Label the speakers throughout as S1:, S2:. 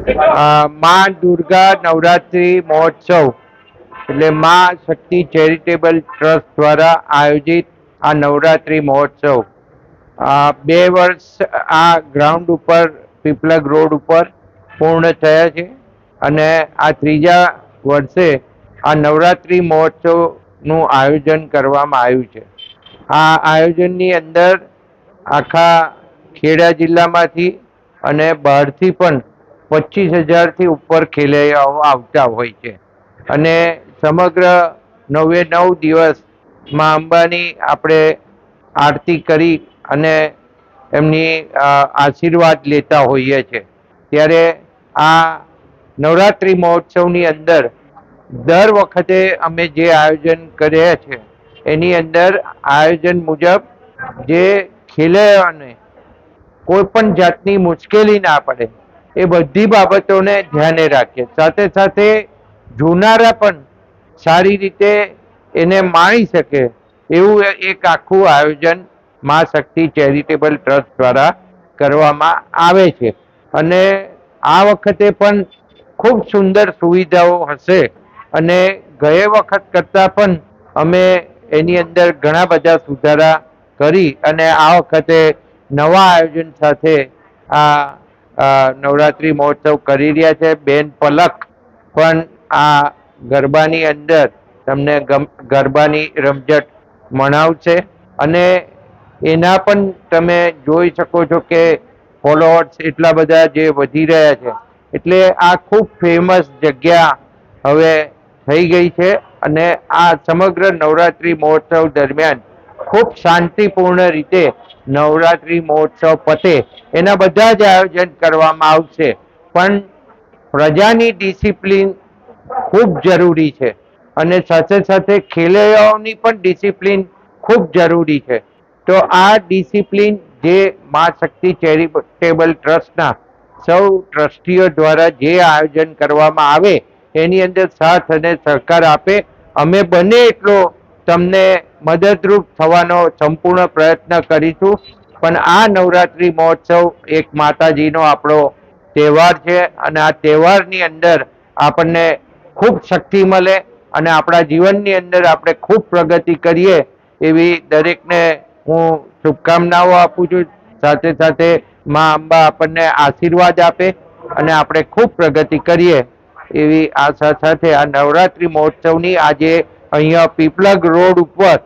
S1: માં દુર્ગા નવરાત્રી મહોત્સવ. એટલે માં શક્તિ ચેરિટેબલ ટ્રસ્ટ દ્વારા આયોજિત આ નવરાત્રી મહોત્સવ. બે વર્ષ આ ગ્રાઉન્ડ ઉપર પીપલગ રોડ ઉપર પૂર્ણ થયા છે. અને આ ત્રીજા વર્ષે આ નવરાત્રી મહોત્સવનું આયોજન કરવામાં આવ્યું છે. આ આયોજનની અંદર આખા ખેડા જિલ્લામાંથી અને બહારથી પણ પચીસ હજારથી ઉપર ખેલૈયાઓ આવતા હોય છે. અને સમગ્ર નવે નવ દિવસમાં અંબાની આપણે આરતી કરી અને એમની આશીર્વાદ લેતા હોઈએ છીએ ત્યારે આ નવરાત્રિ મહોત્સવની અંદર દર વખતે અમે જે આયોજન કર્યા છે, એની અંદર આયોજન મુજબ જે ખેલૈયાઓને કોઈ પણ જાતની મુશ્કેલી ના પડે એ બધી બાબતોને ધ્યાને રાખીએ. સાથે સાથે જોનારા પણ સારી રીતે એને માણી શકે એવું એક આખું આયોજન મા શક્તિ ચેરિટેબલ ટ્રસ્ટ દ્વારા કરવામાં આવે છે. અને આ વખતે પણ ખૂબ સુંદર સુવિધાઓ હશે. અને ગયે વખત કરતાં પણ અમે એની અંદર ઘણા બધા સુધારા કરી અને આ વખતે નવા આયોજન સાથે આ નવરાત્રી મહોત્સવ કરી રહ્યા છે. બેન પલક, પણ આ ગરબાની અંદર તમને ગરબાની રમઝટ મનાવશે. અને એના પણ તમે જોઈ શકો છો કે ફોલોઅર્સ એટલા બધા જે વધી રહ્યા છે. એટલે આ ખૂબ ફેમસ જગ્યા હવે થઈ ગઈ છે. અને આ સમગ્ર નવરાત્રી મહોત્સવ દરમિયાન ખૂબ શાંતિપૂર્ણ રીતે નવરાત્રી મહોત્સવ પતે. એના બધા જ આયોજન કરવામાં આવશે. પણ પ્રજાની ડિસિપ્લિન ખૂબ જરૂરી છે. અને સાથે સાથે ખેલૈયાઓની પણ ડિસિપ્લિન ખૂબ જરૂરી છે. તો આ ડિસિપ્લિન જે મા શક્તિ ચેરિટેબલ ટ્રસ્ટના સૌ ટ્રસ્ટીઓ દ્વારા જે આયોજન કરવામાં આવે, એની અંદર સાથ અને સહકાર આપે. અમે બને એટલો તમને મદદરૂપ થવાનો સંપૂર્ણ પ્રયત્ન કરીશું. પણ આ નવરાત્રી મહોત્સવ એક માતાજીનો આપણો તહેવાર છે અને આ તહેવારની અંદર આપણને ખૂબ શક્તિ મળે અને આપણા જીવનની અંદર આપણે ખૂબ પ્રગતિ કરીએ એવી દરેકને હું શુભકામનાઓ આપું છું. સાથે સાથે મા અંબા આપણને આશીર્વાદ આપે અને આપણે ખૂબ પ્રગતિ કરીએ એવી આશા સાથે આ નવરાત્રી મહોત્સવની આજે અહીંયા પીપલગ રોડ ઉપર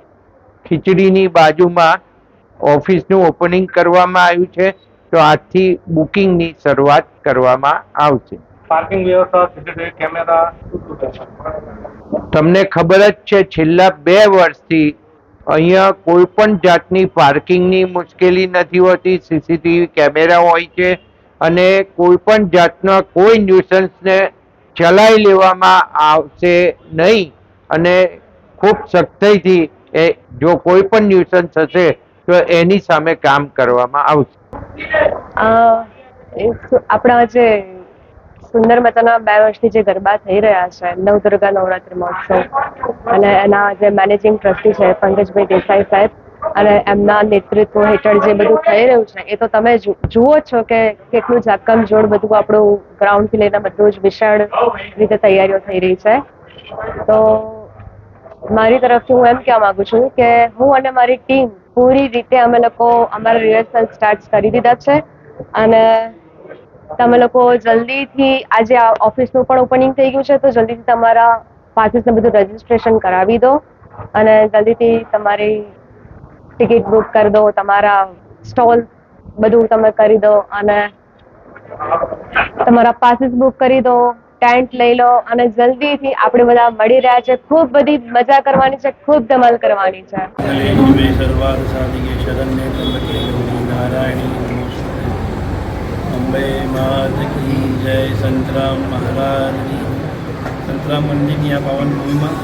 S1: ખીચડીની બાજુમાં ઓફિસનું ઓપનિંગ કરવામાં આવ્યું છે. તો આજથી બુકિંગની શરૂઆત કરવામાં આવશે.
S2: પાર્કિંગ વ્યવસ્થા સીસીટીવી કેમેરા
S1: તમને ખબર જ છે છેલ્લા બે વર્ષથી અહીંયા કોઈ પણ જાતની પાર્કિંગની મુશ્કેલી નથી હોતી. સીસીટીવી કેમેરા હોય છે અને કોઈ પણ જાતના કોઈ ન્યુસન્સને ચલાવી લેવામાં આવશે નહીં. અને ખૂબ સખ્તાઈથી એ જો કોઈ પણ ન્યુસન્સ હશે, તો એની સામે કામ કરવામાં આવશે.
S3: આપણા જે સુંદર મતાના બે વર્ષથી જે ગરબા થઈ રહ્યા છે, નવદુર્ગા નવરાત્રિ મહોત્સવ અને એના જે મેનેજિંગ ટ્રસ્ટી છે, પંકજભાઈ દેસાઈ સાહેબ અને એમના નેતૃત્વ હેઠળ જે બધું થઈ રહ્યું છે, એ તો તમે જુઓ છો કે કેટલું જાકમ જોડ બધું આપણું ગ્રાઉન્ડથી લઈને બધું જ વિશાળ રીતે તૈયારીઓ થઈ રહી છે. તો મારી તરફથી હું એમ કહેવા માંગુ છું કે હું અને મારી ટીમ પૂરી રીતે અમે લોકો અમારા રિહર્સલ સ્ટાર્ટ કરી દીધા છે અને તમે લોકો જલ્દીથી આજે આ ઓફિસનું પણ ઓપનિંગ થઈ ગયું છે, તો જલ્દીથી તમારા પાસીસને બધું રજીસ્ટ્રેશન કરાવી દો અને જલ્દીથી તમારી ટિકિટ બુક કરી દો, તમારા સ્ટોલ બધું તમે કરી દો અને તમારા પાસીસ બુક કરી દો. ટેન્ટ લઈ લો અને જલ્દીથી આપણે બધા મળી રહ્યા છે. ખૂબ બધી મજા કરવાની છે, ખૂબ ધમાલ કરવાની છે.
S4: અંબે જય સંતરામ મહારાજની સંતરામ આ પાવન ભૂમિમાં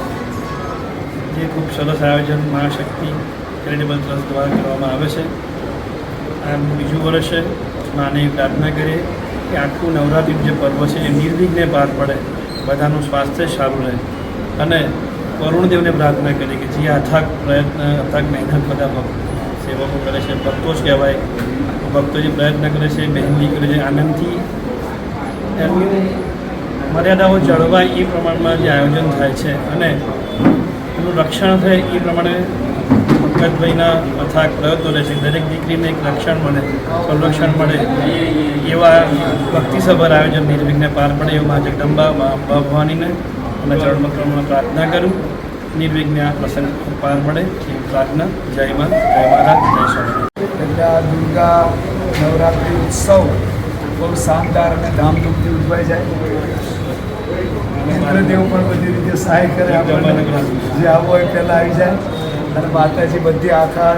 S4: જે ખૂબ સરસ આયોજન મહાશક્તિ ચેરિટેબલ ટ્રસ્ટ દ્વારા કરવામાં આવે છે. આ બીજું વર્ષ છે. માને પ્રાર્થના કરીએ. કે આખું નવરાત્રિનું જે પર્વ છે, એ નિર્વિઘ્ને પાર પડે, બધાનું સ્વાસ્થ્ય સારું રહે. અને વરુણદેવને પ્રાર્થના કરી કે જે અથાગ પ્રયત્ન, અથાગ મહેનત બધા સેવકો કરે છે, ભક્તો જ કહેવાય. ભક્તો જે પ્રયત્ન કરે છે મહેનતી કરે છે, આનંદથી એમની મર્યાદાઓ જળવાય એ પ્રમાણમાં જે આયોજન થાય છે. અને એનું રક્ષણ થાય એ પ્રમાણે પંકજભાઈના અથાગ પ્રયત્નો રહેશે દરેક દીકરીને એક રક્ષણ મળે સંરક્ષણ મળે. એવા ભક્તિસભર આયોજન નિર્વિઘ્ને પાર પડે એવું મા જગદંબા મા અંબા ભવાનીને અને ચરણમાં પ્રાર્થના કરું. નિર્વિઘ્ને આ પ્રસંગ પાર પડે એવી પ્રાર્થના. જય માં જય મહારાજ જય સ્વામી
S5: દુર્ગા નવરાત્રિ ઉત્સવ બહુ શાનદાર અને ધામધૂમથી ઉજવાય જાય. ઇન્દ્રદેવ પણ બધી રીતે સહાય કરે જે આવો એ પહેલાં આવી જાય. અને માતાજી બધી આખા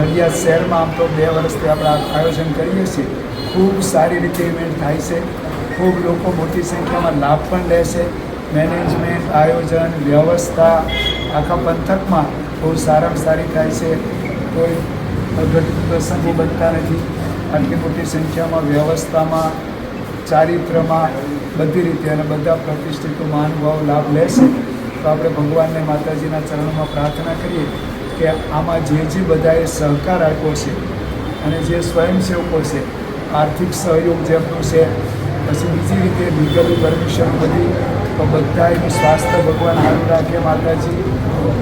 S5: નડિયાદ શહેરમાં આમ તો બે વર્ષથી આપણે આયોજન કરીએ છીએ. ખૂબ સારી રીતે ઇવેન્ટ થાય છે. ખૂબ લોકો મોટી સંખ્યામાં લાભ પણ લે છે. મેનેજમેન્ટ આયોજન, વ્યવસ્થા આખા પંથકમાં બહુ સારામાં સારી થાય છે. કોઈ અઘટિત પ્રસંગો બનતા નથી. આટલી મોટી સંખ્યામાં વ્યવસ્થામાં, ચારિત્રમાં બધી રીતે અને બધા પ્રતિષ્ઠિતો, મહાનુભાવ લાભ લેશે તો આપણે ભગવાનને માતાજીના ચરણમાં પ્રાર્થના કરીએ કે આમાં જે જે બધાએ સહકાર આપ્યો છે અને જે સ્વયંસેવકો છે, આર્થિક સહયોગ જેમનું છે, પછી બીજી રીતે લીગલ પરમિશન બધી, તો બધા એનું સ્વાસ્થ્ય ભગવાન સારું રાખે માતાજી,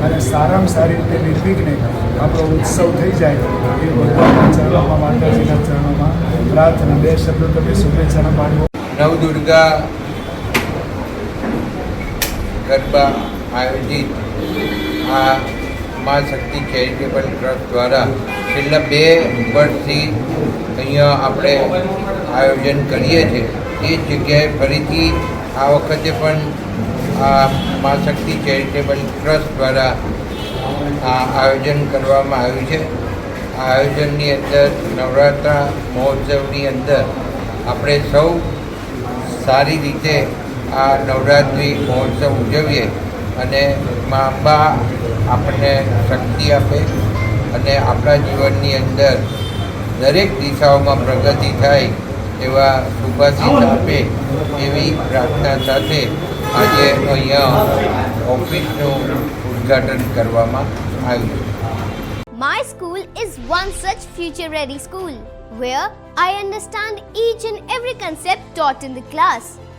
S5: અને સારામાં સારી રીતે નિર્વિઘ્ને આપણો ઉત્સવ થઈ જાય એ ભગવાનના ચરણોમાં, માતાજીના ચરણોમાં પ્રાર્થના. બે શબ્દો તમે શુભેચ્છાના પાડવો
S1: નવદુર્ગા ગરબા આયોજિત આ મા શક્તિ ચેરિટેબલ ટ્રસ્ટ દ્વારા છેલ્લા બે વર્ષથી અહીંયા આપણે આયોજન કરીએ છીએ. એ જગ્યાએ ફરીથી આ વખતે પણ આ મા શક્તિ ચેરિટેબલ ટ્રસ્ટ દ્વારા આ આયોજન કરવામાં આવ્યું છે. આ આયોજનની અંદર નવરાત્રા મહોત્સવની અંદર આપણે સૌ સારી રીતે આ નવરાત્રિ મહોત્સવ ઉજવીએ અને મા અંબા આપણને શક્તિ આપે અને આપણા જીવનની અંદર દરેક દિશાઓમાં પ્રગતિ થાય એવા શુભાશીષ આપે એવી પ્રાર્થના સાથે આજે અહીંયા ઓફિસનું ઉદ્ઘાટન કરવામાં આવ્યું
S6: My school is one such future ready school, where I understand each and every concept taught in the class.